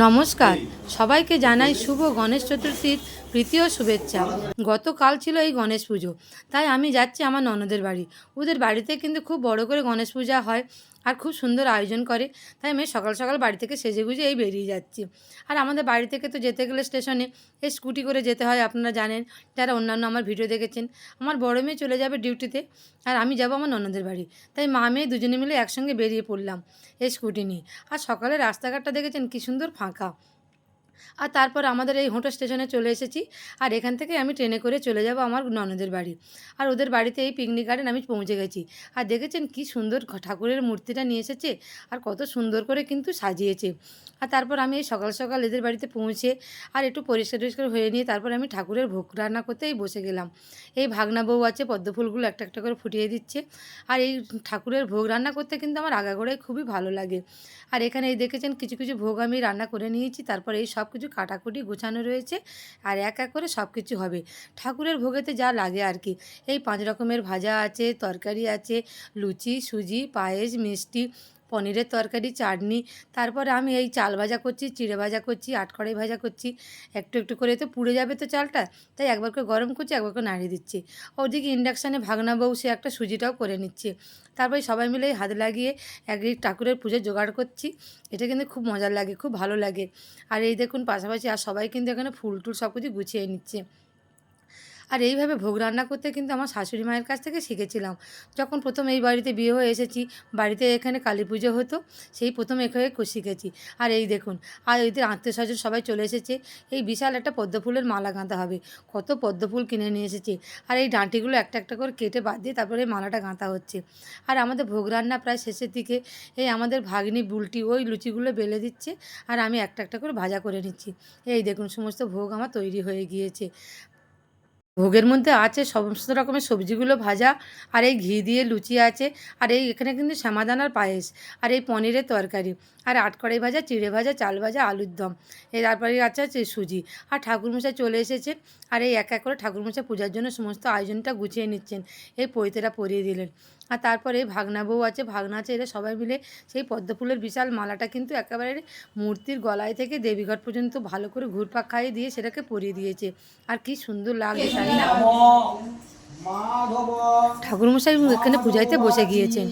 নমস্কার। সবাইকে জানাই শুভ গণেশ চতুর্থীর প্রীতীয় শুভেচ্ছা। গতকাল ছিল এই গণেশ পুজো তাই আমি যাচ্ছি আমার ননদের বাড়ি। ওদের বাড়িতে কিন্তু খুব বড় করে গণেশ পূজা হয়। আর খুব সুন্দর আয়োজন করে। তাই আমি সকাল সকাল বাড়ি থেকে সেজে গুজে এই বেরিয়ে যাচ্ছি। আর আমাদের বাড়ি থেকে তো যেতে গেলে স্টেশনে এই স্কুটি করে যেতে হয়, আপনারা জানেন। যারা অন্যান্য আমার ভিডিও দেখেছেন, আমার বড় মেয়ে চলে যাবে ডিউটিতে আর আমি যাব আমার ননদের বাড়ি। তাই মা মেয়ে দুজনে মিলে একসঙ্গে বেরিয়ে পড়লাম এই স্কুটি নিয়ে। আর সকালে রাস্তাঘাটটা দেখেছেন কী সুন্দর ফাঁকা। আর তারপর আমাদের এই হোঁটো স্টেশনে চলে এসেছি। আর এখান থেকে আমি ট্রেনে করে চলে যাব আমার ননদের বাড়ি। আর ওদের বাড়িতে এই পিকনিক গার্ডেন আমি পৌঁছে গেছি। আর দেখেছেন কি সুন্দর ঠাকুরের মূর্তিটা নিয়ে এসেছে আর কত সুন্দর করে কিন্তু সাজিয়েছে। আর তারপর আমি এই সকাল সকাল এদের বাড়িতে পৌঁছে আর একটু পরিষ্কার টরিষ্কার হয়ে নিয়ে তারপর আমি ঠাকুরের ভোগ রান্না করতেই বসে গেলাম। এই ভাগনা বউ আছে, পদ্ম ফুলগুলো একটা একটা করে ফুটিয়ে দিচ্ছে। আর এই ঠাকুরের ভোগ রান্না করতে কিন্তু আমার আগাগোড়াই খুবই ভালো লাগে। আর এখানে এই দেখেছেন কিছু কিছু ভোগ আমি রান্না করে নিয়েছি। তারপর এই সব কিছু কাটাকুটি গোছানো রয়েছে আর এক এক করে সব কিছু হবে। ঠাকুরের ভোগেতে যা লাগে আর কি। এই পাঁচ রকমের ভাজা আছে, তরকারি আছে, লুচি, সুজি, পায়েস, মিষ্টি পনিরের তরকারি, চাটনি, তারপরে আমি এই চাল ভাজা করছি, চিড়ে ভাজা করছি আটকড়াই ভাজা করছি। একটু একটু করে তো পুড়ে যাবে তো চালটা, তাই একবার করে গরম করছি, একবার করে নাড়িয়ে দিচ্ছি। ওদিকে ইন্ডাকশানে ভাগনা বউ, সে একটা সুজিটাও করে নিচ্ছে। তারপরে সবাই মিলে হাত লাগিয়ে এক ঠাকুরের পুজো জোগাড় করছি। এটা কিন্তু খুব মজার লাগে, খুব ভালো লাগে। আর এই দেখুন, পাশাপাশি আর সবাই কিন্তু এখানে ফুল টুল সব কিছু গুছিয়ে নিচ্ছে। আর এইভাবে ভোগ রান্না করতে কিন্তু আমার শাশুড়ি মায়ের কাছ থেকে শিখেছিলাম। যখন প্রথম এই বাড়িতে বিয়ে হয়ে এসেছি, বাড়িতে এখানে কালী পুজো হতো, সেই প্রথম এখানে শিখেছি। আর এই দেখুন, আর এদের আত্মীয় স্বজন সবাই চলে এসেছে, এই বিশাল একটা পদ্ম ফুলের মালা গাঁথা হবে। কত পদ্ম ফুল কিনে নিয়ে এসেছে। আর এই ডাঁটিগুলো একটা একটা করে কেটে বাদ দিয়ে তারপরে এই মালাটা গাঁথা হচ্ছে। আর আমাদের ভোগ রান্না প্রায় শেষের দিকে, এই আমাদের ভাগ্নি বুলটি ওই লুচিগুলো বেলে দিচ্ছে, আর আমি একটা একটা করে ভাজা করে নিচ্ছি। এই দেখুন, সমস্ত ভোগ আমার তৈরি হয়ে গিয়েছে। ভোগের মধ্যে আছে সমস্ত রকমের সবজিগুলো ভাজা, আর এই ঘি দিয়ে লুচি আছে, আর এই এখানে কিন্তু শ্যামাদানার পায়েস, আর এই পনিরের তরকারি, আর আটকড়াই ভাজা, চিড়ে ভাজা, চাল ভাজা, আলুর দম এই তারপরে আছে আছে সুজি, আর ঠাকুরমশাই চলে এসেছে আর এই এক এক করে ঠাকুরমশাই পূজার জন্য সমস্ত আয়োজনটা গুছিয়ে নিচ্ছেন, এই পৈতেরা পরিয়ে দিলেন আর তারপরে ভাগনা বউ আছে, ভাগনা আছে, এরা সবাই মিলে সেই পদ্মফুলের বিশাল মালাটা কিন্তু একেবারে মূর্তির গলায় থেকে দেবীঘট পর্যন্ত ভালো করে ঘুরপাক খাইয়ে দিয়ে সেটাকে পরিয়ে দিয়েছে। আর কি সুন্দর লাগছে না? ঠাকুরমশাই এখানে পূজাইতে বসে গিয়েছেন।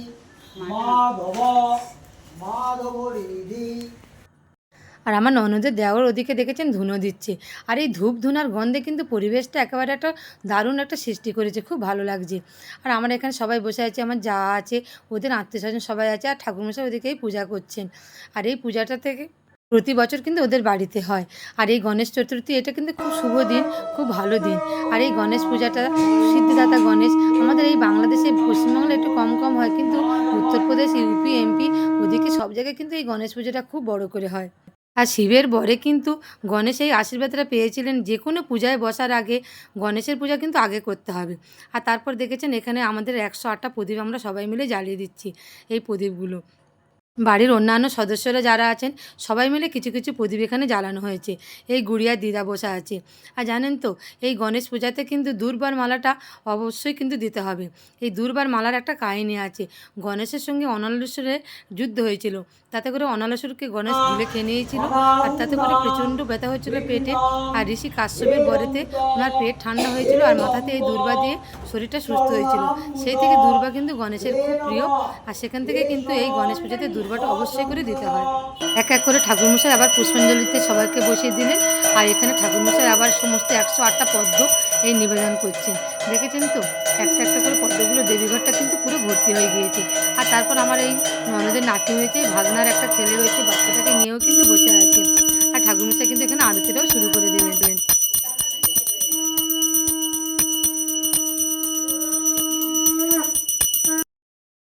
আর আমার ননদের দেওয়ার ওদিকে দেখেছেন ধুনো দিচ্ছে। আর এই ধূপ ধুনার গন্ধে কিন্তু পরিবেশটা একেবারে একটা দারুণ একটা সৃষ্টি করেছে, খুব ভালো লাগছে। আর আমার এখানে সবাই বসে আছে, আমার যা আছে, ওদের আত্মীয় স্বজন সবাই আছে, আর ঠাকুরমশাই ওদিকেই পূজা করছেন। আর এই পূজাটা থেকে প্রতি বছর কিন্তু ওদের বাড়িতে হয়। আর এই গণেশ চতুর্থী, এটা কিন্তু খুব শুভ দিন, খুব ভালো দিন। আর এই গণেশ পূজাটা, সিদ্ধিদাতা গণেশ, আমাদের এই বাংলাদেশে পশ্চিমবাংলা একটু কম কম হয়, কিন্তু উত্তরপ্রদেশ, ইউপি, এমপি, ওদিকে সব জায়গায় কিন্তু এই গণেশ পুজোটা খুব বড় করে হয়। আর শিবের বরে কিন্তু গণেশ এই আশীর্বাদটা পেয়েছিলেন। যে কোনো পূজায় বসার আগে গণেশের পূজা কিন্তু আগে করতে হবে। আর তারপর দেখেছেন এখানে আমাদের একশো আটটা প্রদীপ আমরা সবাই মিলে জ্বালিয়ে দিচ্ছি এই প্রদীপগুলো। বাড়ির অন্যান্য সদস্যরা যারা আছেন, সবাই মিলে কিছু কিছু প্রদীপ এখানে জ্বালানো হয়েছে। এই গুড়িয়ার দিদা বসা আছে। আর জানেন তো, এই গণেশ পূজাতে কিন্তু দুর্বার মালাটা অবশ্যই কিন্তু দিতে হবে। এই দুর্বার মালার একটা কাহিনী আছে। গণেশের সঙ্গে অনালেশ্বরের যুদ্ধ হয়েছিল। তাতে করে অনালেশ্বরকে গণেশ গিলে খেয়ে নিয়েছিল। আর তাতে করে প্রচণ্ড ব্যথা হয়েছিল পেটে। আর ঋষি কাশ্যপের বরেতে ওনার পেট ঠান্ডা হয়েছিল আর মাথাতে এই দুর্বা দিয়ে শরীরটা সুস্থ হয়েছিল। সেই থেকে দুর্বা কিন্তু গণেশের খুব প্রিয়। আর সেখান থেকে কিন্তু এই গণেশ পুজোতে দুর্বাটা অবশ্যই করে দিতে হয়। এক এক করে ঠাকুরমশাই আবার পুষ্পাঞ্জলিতে সবাইকে বসিয়ে দিলেন। আর এখানে ঠাকুরমশাই আবার সমস্ত একশো আটটা পদ্ম এই নিবেদন করছেন। দেখেছেন তো? একটা একটা করে পদ্মগুলো দেবীঘরটা কিন্তু পুরো ভর্তি হয়ে গিয়েছে। আর তারপর আমার এই ননদের নাতি হয়েছে, ভাগনার একটা ছেলে হয়েছে, বাচ্চাটাকে নিয়েও কিন্তু বসে আছে। আর ঠাকুরমশাই কিন্তু এখানে আরতিটাও শুরু করে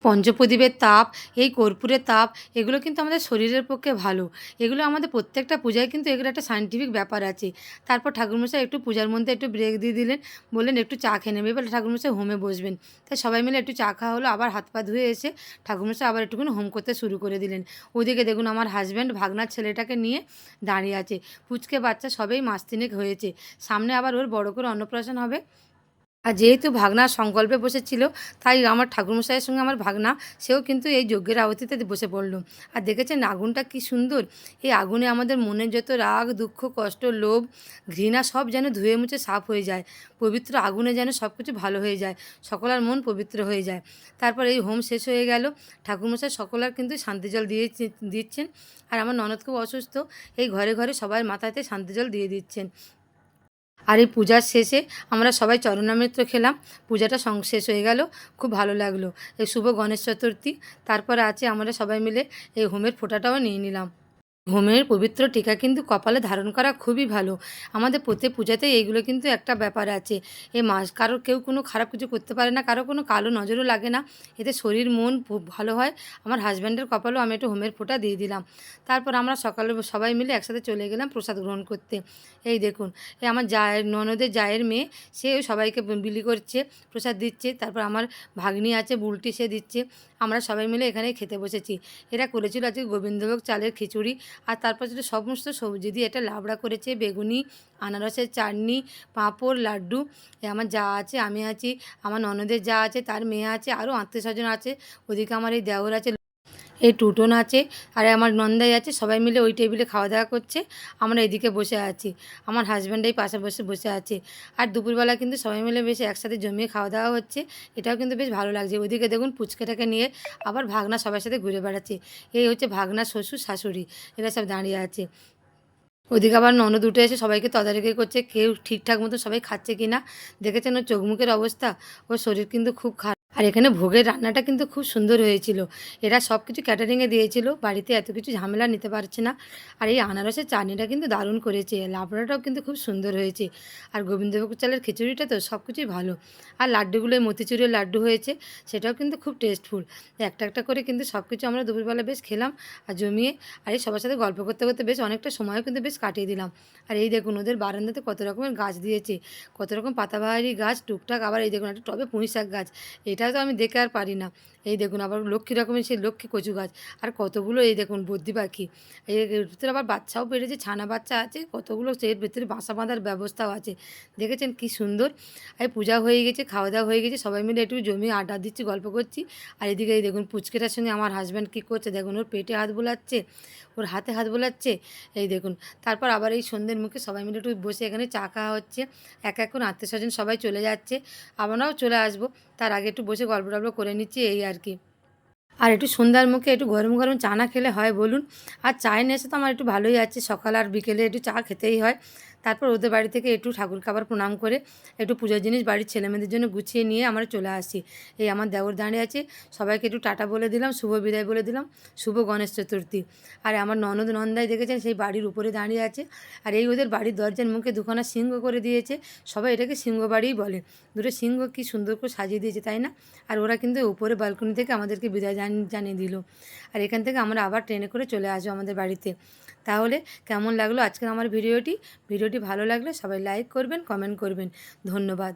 পঞ্চপ্রদীপের তাপ, এই কর্পূরের তাপ, এগুলো কিন্তু আমাদের শরীরের পক্ষে ভালো। এগুলো আমাদের প্রত্যেকটা পূজায় কিন্তু এগুলো একটা সাইন্টিফিক ব্যাপার আছে। তারপর ঠাকুরমশাই একটু পূজার মধ্যে একটু ব্রেক দিয়ে দিলেন, বললেন একটু চা খেয়ে নেবে, এবার ঠাকুরমশাই হোমে বসবেন। তাই সবাই মিলে একটু চা খাওয়া হলো, আবার হাত পা ধুয়ে এসে ঠাকুরমশাই আবার একটুখানি হোম করতে শুরু করে দিলেন। ওইদিকে দেখুন আমার হাজব্যান্ড ভাগনার ছেলেটাকে নিয়ে দাঁড়িয়ে আছে। পুচকে বাচ্চা সবেই মাস তিনেক হয়েছে। সামনে আবার ওর বড় করে অন্নপ্রাশন হবে। আর যেহেতু ভাগনা সংকল্পে বসেছিল, তাই আমার ঠাকুরমশাইয়ের সঙ্গে আমার ভাগনা, সেও কিন্তু এই যজ্ঞের আহুতিতে বসে পড়ল। আর দেখেছেন আগুনটা কি সুন্দর? এই আগুনে আমাদের মনের যত রাগ, দুঃখ, কষ্ট, লোভ, ঘৃণা সব যেন ধুয়ে মুছে সাফ হয়ে যায়। পবিত্র আগুনে যেন সব কিছু ভালো হয়ে যায়, সকলার মন পবিত্র হয়ে যায়। তারপর এই হোম শেষ হয়ে গেল। ঠাকুরমশাই সকলার কিন্তু শান্তি জল দিয়ে দিচ্ছেন। আর আমার ননদ খুব অসুস্থ, এই ঘরে ঘরে সবার মাথাতে শান্তি জল দিয়ে দিচ্ছেন। আর এই পূজার শেষে আমরা সবাই চরণামৃত খেলাম। পূজাটা সং, শেষ হয়ে গেল। খুব ভালো লাগল। এই শুভ গণেশ চতুর্থী। তারপরে আছে আমরা সবাই মিলে এই হোমের ফোটাটাও নিয়ে নিলাম। হোমের পবিত্র টিকা কিন্তু কপালে ধারণ করা খুবই ভালো। আমাদের প্রত্যেক পূজাতেই এইগুলো কিন্তু একটা ব্যাপার আছে। এই মাস কারও কেউ কোনো খারাপ কিছু করতে পারে না, কারও কোনো কালো নজরও লাগে না। এতে শরীর, মন ভালো হয়। আমার হাজব্যান্ডের কপালেও আমি একটু হোমের ফোঁটা দিয়ে দিলাম। তারপর আমরা সকালে সবাই মিলে একসাথে চলে গেলাম প্রসাদ গ্রহণ করতে। এই দেখুন এই আমার জায়ের, ননদের জায়ের মেয়ে, সে সবাইকে বিলি করছে, প্রসাদ দিচ্ছে। তারপর আমার ভাগ্নি আছে, বুলটি সে দিচ্ছে। আমরা সবাই মিলে এখানে খেতে বসেছি। এরা করেছিল আজকে গোবিন্দভোগ চালের খিচুড়ি। আর তারপর যেটা সমস্ত সবজি দিয়ে এটা লাবড়া করেছে, বেগুনি, আনারসের চাটনি, পাঁপড়, লাড্ডু আমার যা আছে, আমি আছি, আমার ননদের যা আছে, তার মেয়ে আছে, আরও আত্মীয় স্বজন আছে, ওদিকে আমার এই দেওর আছে এই টুটন আছে আর আমার নন্দাই আছে, সবাই মিলে ওই টেবিলে খাওয়া দাওয়া করছে। আমরা এদিকে বসে আছি। আমার হাজব্যান্ড এই পাশে বসে বসে আছে। আর দুপুরবেলা কিন্তু সবাই মিলে বেশ একসাথে জমিয়ে খাওয়া দাওয়া হচ্ছে। এটাও কিন্তু বেশ ভালো লাগছে। ওইদিকে দেখুন পুচকেটাকে নিয়ে আবার ভাগনা সবার সাথে ঘুরে বেড়াচ্ছে। এই হচ্ছে ভাগনা শ্বশুর শাশুড়ি, এরা সব দাঁড়িয়ে আছে। ওদিকে আবার ননদ উঠে এসে সবাইকে তদারকি করছে। কেউ ঠিকঠাক মতো সবাই খাচ্ছে কি না দেখেছেন ওর চোখ মুখের অবস্থা? ওর শরীর কিন্তু খুব খারাপ। আর এখানে ভোগের রান্নাটা কিন্তু খুব সুন্দর হয়েছিল। এরা সব কিছু ক্যাটারিংয়ে দিয়েছিল, বাড়িতে এত কিছু ঝামেলা নিতে পারছে না। আর এই আনারসের চাটনিটা কিন্তু দারুণ করেছে, লাবড়াটাও কিন্তু খুব সুন্দর হয়েছে। আর গোবিন্দভোগ চালের খিচুড়িটা তো সব কিছুই ভালো। আর লাড্ডুগুলো মতিচুরের লাড্ডু হয়েছে, সেটাও কিন্তু খুব টেস্টফুল একটা একটা করে কিন্তু সব কিছু আমরা দুপুরবেলা বেশ খেলাম আর জমিয়ে, আর এই সবার সাথে গল্প করতে করতে বেশ অনেকটা সময়ও কিন্তু বেশ কাটিয়ে দিলাম। আর এই দেখুন, ওদের বারান্দাতে কত রকমের গাছ দিয়েছে, কত রকম পাতাবাহারি গাছ, টুকটাক আবার এই দেখুন, একটা টবে পুঁই শাক গাছ। এটাও তো আমি দেখে আর পারি না। এই দেখুন আবার লক্ষ্মী রকমের সেই লক্ষ্মী কচু গাছ। আর কতগুলো এই দেখুন বদ্যি পাখি। এই ভিতরে আবার বাচ্চাও বেড়েছে ছানা বাচ্চা আছে, কতগুলো এর ভিতরে বাসা বাঁধার ব্যবস্থাও আছে। দেখেছেন কি সুন্দর? এই পূজা হয়ে গেছে, খাওয়া দাওয়া হয়ে গেছে, সবাই মিলে একটু জমি আড্ডা দিচ্ছি, গল্প করছি। আর এদিকে এই দেখুন পুচকেটার সঙ্গে আমার হাজব্যান্ড কী করছে? দেখুন ওর পেটে হাত বোলাচ্ছে, ওর হাতে হাত বোলাচ্ছে। এই দেখুন, তারপর আবার এই সন্ধ্যের মুখে সবাই মিলে একটু বসে এখানে চা খাওয়া হচ্ছে। এক এক করে আত্মীয় স্বজন সবাই চলে যাচ্ছে। আমরাও চলে আসব, তার আগে একটু বসে গল্প টল্প করে নিচ্ছি, এই আর কি। আর একটু সন্ধ্যার মুখে একটু গরম গরম চা না খেলে হয় বলুন। আর চায়ের নেশা তো আমার একটু ভালোই আছে, সকাল আর বিকেলে একটু চা খেতেই হয়। তারপর ওদের বাড়ি থেকে একটু ঠাকুর খাবার প্রণাম করে একটু পুজোর জিনিস বাড়ির ছেলেমেয়েদের জন্য গুছিয়ে নিয়ে আমরা চলে আসি। এই আমার দেওর দাঁড়িয়ে আছে। সবাইকে একটু টাটা বলে দিলাম, শুভ বিদায় বলে দিলাম, শুভ গণেশ চতুর্থী। আর আমার ননদ নন্দাই দেখেছেন, সেই বাড়ির উপরে দাঁড়িয়ে আছে। আর এই ওদের বাড়ির দরজার মুখে দুখানা সিংহ করে দিয়েছে। সবাই এটাকে সিংহ বাড়িই বলে। দুটো সিংহ কি সুন্দর করে সাজিয়ে দিয়েছে, তাই না? আর ওরা কিন্তু উপরে বালকনি থেকে আমাদেরকে বিদায় জান- জানিয়ে দিল। আর এখান থেকে আমরা আবার ট্রেনে করে চলে আসব আমাদের বাড়িতে। তাহলে কেমন লাগল আজকের আমার ভিডিওটি? ভিডিওটি ভিডিওটি ভালো লাগলে সবাই লাইক করবেন কমেন্ট করবেন। ধন্যবাদ।